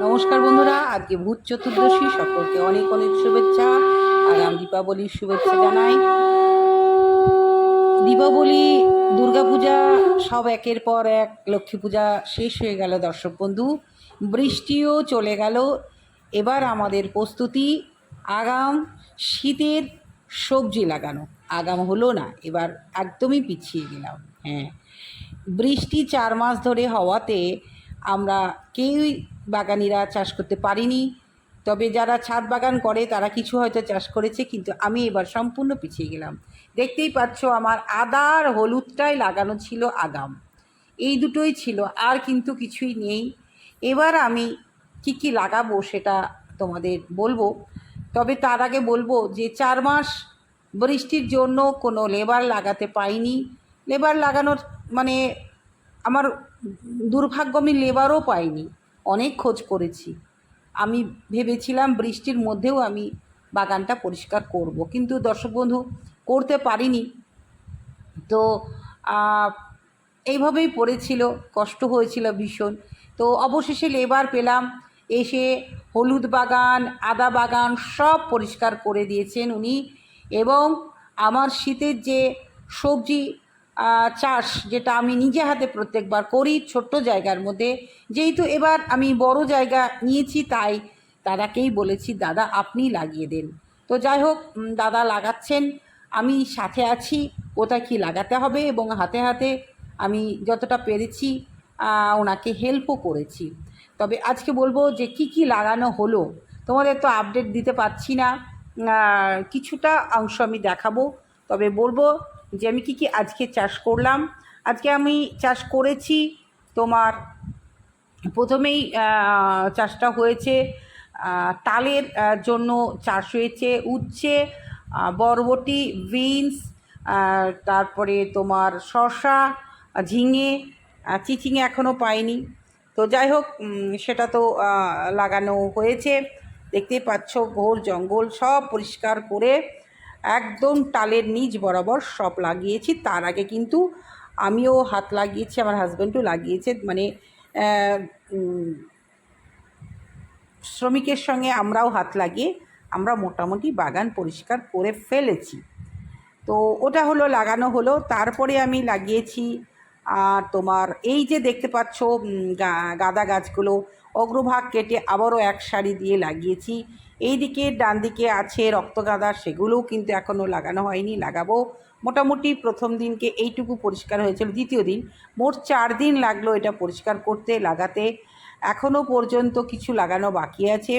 নমস্কার বন্ধুরা, আজকে ভূত চতুর্দশী, সকলকে অনেক অনেক শুভেচ্ছা আগাম দীপাবলির শুভেচ্ছা জানাই। দীপাবলি, দুর্গাপূজা, সব একের পর এক লক্ষ্মী পূজা শেষ হয়ে গেল দর্শক বন্ধু। বৃষ্টিও চলে গেল। এবার আমাদের প্রস্তুতি, আগাম শীতের সবজি লাগানো। আগাম হলো না, এবার একদমই পিছিয়ে গেলাম হ্যাঁ। বৃষ্টি চার মাস ধরে হওয়াতে আমরা কেউই বাগানিরা চাষ করতে পারিনি। তবে যারা ছাদ বাগান করে, তারা কিছু হয়তো চাষ করেছে, কিন্তু আমি এবার সম্পূর্ণ পিছিয়ে গেলাম। দেখতেই পাচ্ছ, আমার আদার হলুদটাই লাগানো ছিল আগাম। এই দুটোই ছিল, আর কিন্তু কিছুই নেই। এবার আমি কি কি লাগাবো সেটা তোমাদের বলব। তবে তার আগে বলব যে, চার মাস বৃষ্টির জন্য কোনো লেবার লাগাতে পাইনি। লেবার লাগানোর মানে আমার দুর্ভাগ্য, আমি লেবারও পাইনি। অনেক খোঁজ করেছি। আমি ভেবেছিলাম বৃষ্টির মধ্যেও আমি বাগানটা পরিষ্কার করব। কিন্তু দর্শক বন্ধু, করতে পারিনি। তো এইভাবেই পড়েছিল, কষ্ট হয়েছিল ভীষণ। তো অবশেষে লেবার পেলাম, এসে হলুদ বাগান, আদা বাগান সব পরিষ্কার করে দিয়েছেন উনি। এবং আমার শীতের যে সবজি চাষ যেটা আমি নিজে হাতে প্রত্যেকবার করি, ছোট্ট জায়গার মধ্যে। যেহেতু এবার আমি বড় জায়গা নিয়েছি, তাই দাদাকেই বলেছি, দাদা, আপনি লাগিয়ে দেন। তো যাই হোক দাদা লাগাচ্ছেন। আমি সাথে আছি কোথায় কী লাগাতে হবে? এবং হাতে হাতে আমি যতটা পেরেছি ওনাকে হেল্পও করেছি। তবে আজকে বলব যে, কি কি লাগানো হলো, তোমাদের তো আপডেট দিতে পারছি না। কিছুটা অংশ আমি দেখাবো। তবে বলব যে আমি কি কি আজকে চাষ করলাম। আজকে আমি চাষ করেছি তোমার প্রথমেই চাষটা হয়েছে তালের জন্য চাষ হয়েছে উচ্ছে বরবটি, বিনস তারপরে তোমার শসা, ঝিঙে চিচিঙে এখনও পাইনি। তো যাই হোক সেটা তো লাগানো হয়েছে। দেখতেই পাচ্ছ ঘোর জঙ্গল সব পরিষ্কার করে একদম টালের নিচ বরাবর সব লাগিয়েছি। তার আগে কিন্তু আমিও হাত লাগিয়েছি, আমার হাজব্যান্ডও লাগিয়েছে। মানে শ্রমিকের সঙ্গে আমরাও হাত লাগিয়ে আমরা মোটামুটি বাগান পরিষ্কার করে ফেলেছি। তো ওটা হলো, লাগানো হলো। তারপরে আমি লাগিয়েছি, আর তোমার এই যে দেখতে পাচ্ছ গাঁদা গাছগুলো, অগ্রভাগ কেটে আবারও এক সারি দিয়ে লাগিয়েছি। এই দিকে ডান দিকে আছে রক্তগাঁদা, সেগুলোও কিন্তু এখনও লাগানো হয়নি, লাগাবো। মোটামুটি প্রথম দিনকে এইটুকু পরিষ্কার হয়েছিল, দ্বিতীয় দিন মোট চার দিন লাগল এটা পরিষ্কার করতে, লাগাতে। এখনও পর্যন্ত কিছু লাগানো বাকি আছে।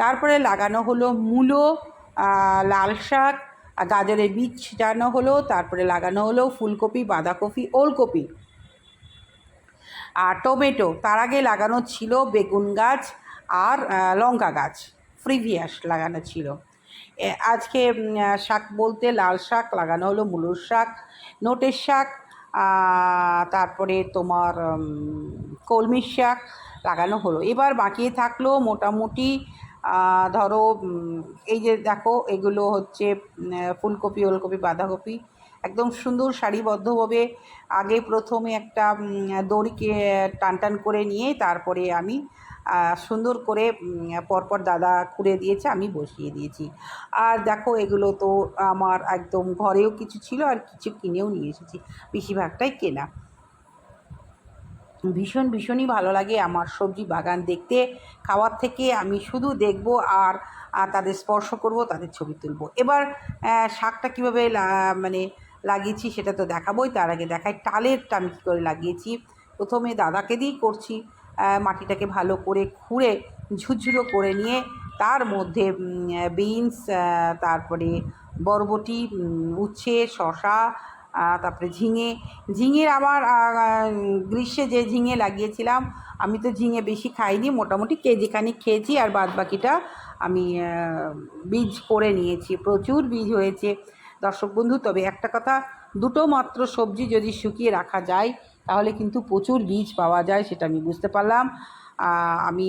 তারপরে লাগানো হলো মূলো লাল শাক গাজরের বীজ ছিটানো হলো, তারপরে লাগানো হলো ফুলকপি, বাঁধাকপি, ওলকপি। আর টমেটো, তার আগে লাগানো ছিল বেগুন গাছ আর লঙ্কা গাছ। প্রিভিয়াস লাগানো ছিল। আজকে শাক বলতে লাল শাক, লাগানো হলো মূলোর শাক, নোটের শাক তারপরে তোমার কলমির শাক লাগানো হলো। এবার বাকি থাকল মোটামুটি ধরো এই যে দেখো, এগুলো হচ্ছে ফুলকপি, ওলকপি, বাঁধাকপি, একদম সুন্দর সারিবদ্ধভাবে আগে প্রথমে একটা দড়িকে টান টান করে নিয়ে তারপরে আমি সুন্দর করে পরপর দাদা খুঁড়ে দিয়েছে, আমি বসিয়ে দিয়েছি। আর দেখো, এগুলো তো আমার একদম ঘরেও কিছু ছিল, আর কিছু কিনেও নিয়ে এসেছি। বেশিরভাগটাই কেনা। ভীষণ, ভীষণই ভালো লাগে আমার সবজি বাগান দেখতে। খাওয়ার থেকে আমি শুধু দেখব আর তাদের স্পর্শ করব, তাদের ছবি তুলব। এবার শাকটা কীভাবে মানে লাগিয়েছি সেটা তো দেখাবোই। তার আগে দেখাই, টালেরটা আমি কী করে লাগিয়েছি? প্রথমে দাদাকে দিয়েই করছি। মাটিটাকে ভালো করে খুঁড়ে ঝুরঝুরো করে নিয়ে তার মধ্যে বিনস তারপরে বরবটি উচ্ছে শশা তারপরে ঝিঙে। ঝিঙের আহ, গ্রীষ্মে যে ঝিঙে লাগিয়েছিলাম আমি তো ঝিঙে বেশি খাইনি মোটামুটি কেজি খানিক খেয়েছি আর বাদ বাকিটা আমি বীজ করে নিয়েছি। প্রচুর বীজ হয়েছে। দর্শক বন্ধু তবে একটা কথা দুটো মাত্র সবজি যদি শুকিয়ে রাখা যায় তাহলে কিন্তু প্রচুর বীজ পাওয়া যায় সেটা আমি বুঝতে পারলাম। আমি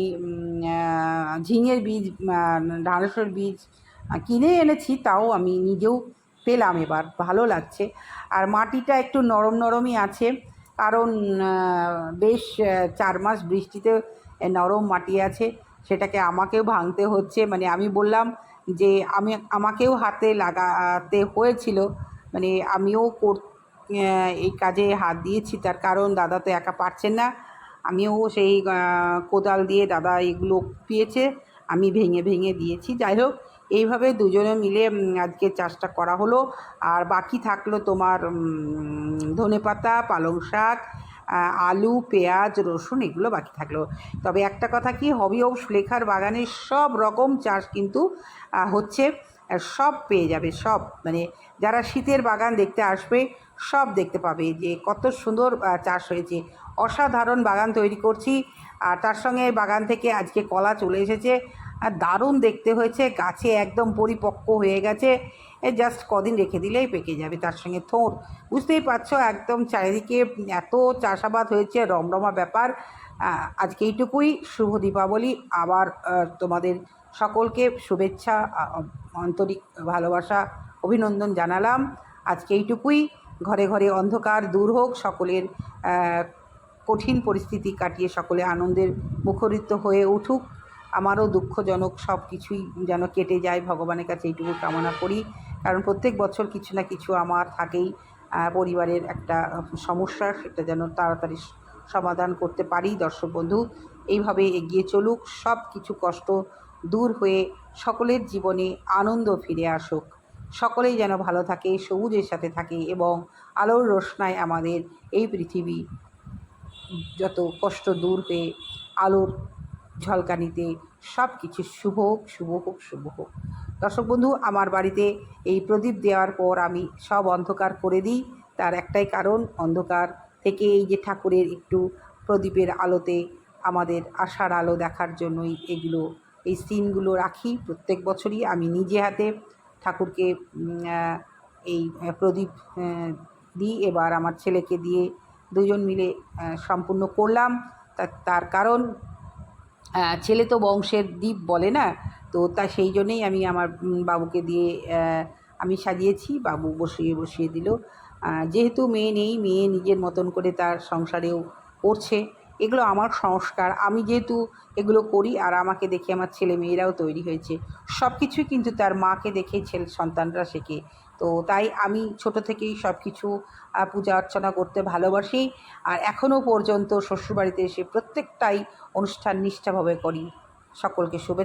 ঝিঙের বীজ আহ, ঢ্যাঁড়সের বীজ কিনে এনেছি তাও আমি নিজেও পেলাম এবার ভালো লাগছে। আর মাটিটা একটু নরম নরমই আছে কারণ বেশ চার মাস বৃষ্টিতে নরম মাটি আছে সেটাকে আমাকেও ভাঙতে হচ্ছে মানে আমি বললাম যে আমি আমাকেও হাতে লাগাতে হয়েছিল মানে আমিও কর এই কাজে হাত দিয়েছি, তার কারণ দাদা তো একা পারছেন না। আমিও সেই কোদাল দিয়ে দাদা এগুলো পেয়েছে, আমি ভেঙে ভেঙে দিয়েছি। যাই হোক, এইভাবে দুজনে মিলে আজকে চাষটা করা হলো। আর বাকি থাকল তোমার ধনে পাতা, পালং শাক আলু, পেঁয়াজ, রসুন, এগুলো বাকি থাকল। তবে একটা কথা কি হবি ও সুলেখার বাগানের সব রকম চাষ কিন্তু হচ্ছে। সব পেয়ে যাবে, সব। মানে যারা শীতের বাগান দেখতে আসবে, সব দেখতে পাবে যে কত সুন্দর চাষ হয়েছে। অসাধারণ বাগান তৈরি করছি। আর তার সঙ্গে বাগান থেকে আজকে কলা চলে এসেছে। আর দারুণ দেখতে হয়েছে, গাছে একদম পরিপক্ক হয়ে গেছে। এ জাস্ট কদিন রেখে দিলেই পেকে যাবে তার সঙ্গে থোর। বুঝতেই পারছ একদম চারিদিকে এত চাষাবাদ হয়েছে, রমরমা ব্যাপার। আজকে এইটুকুই। শুভ দীপাবলি। আবার তোমাদের সকলকে শুভেচ্ছা আন্তরিক ভালোবাসা, অভিনন্দন জানালাম। আজকে এইটুকুই। ঘরে ঘরে অন্ধকার দূর হোক, সকলের কঠিন পরিস্থিতি কাটিয়ে সকলে আনন্দের মুখরিত হয়ে উঠুক। আমারও দুঃখজনক সব কিছুই যেন কেটে যায়। ভগবানের কাছে এইটুকু কামনা করি। কারণ প্রত্যেক বছর কিছু না কিছু আমার থাকেই পরিবারের একটা সমস্যা, সেটা যেন তাড়াতাড়ি সমাধান করতে পারি। দর্শক বন্ধু, এইভাবে এগিয়ে চলুক। সব কিছু কষ্ট দূর হয়ে সকলের জীবনে আনন্দ ফিরে আসুক। সকলেই যেন ভালো থাকে, সবুজের সাথে থাকে এবং আলোর রোশনায় আমাদের এই পৃথিবী যত কষ্ট দূর হয়ে আলোর ঝলকানিতে সব কিছু শুভ হোক শুভ হোক শুভ হোক। দর্শক বন্ধু, আমার বাড়িতে এই প্রদীপ দেওয়ার পর আমি সব অন্ধকার করে দিই। তার একটাই কারণ, অন্ধকার থেকে এই যে ঠাকুরের একটু প্রদীপের আলোতে আমাদের আশার আলো দেখার জন্যই এগুলো এই সিনগুলো রাখি প্রত্যেক বছরই। আমি নিজে হাতে ঠাকুরকে এই প্রদীপ দিই। এবার আমার ছেলেকে দিয়ে দুজন মিলে সম্পূর্ণ করলাম। তার কারণ ছেলে তো বংশের দ্বীপ বলে না। তো তা, সেই জন্যেই আমি আমার বাবুকে দিয়ে আমি সাজিয়েছি। বাবু বসিয়ে বসিয়ে দিল। যেহেতু মেয়ে নেই, মেয়ে নিজের মতন করে তার সংসারেও করছে। এগুলো আমার সংস্কার। আমি যেহেতু এগুলো করি আর আমাকে দেখে আমার ছেলে মেয়েরাও তৈরি হয়েছে। সব কিছুই কিন্তু তার মাকে দেখে ছেলে সন্তানরা শেখে। তো তাই আমি ছোট থেকেই সব কিছু পূজা অর্চনা করতে ভালোবাসি। আর এখনও পর্যন্ত শ্বশুরবাড়িতে এসে প্রত্যেকটাই অনুষ্ঠান নিষ্ঠাভাবে করি। সকলকে শুভেচ্ছা।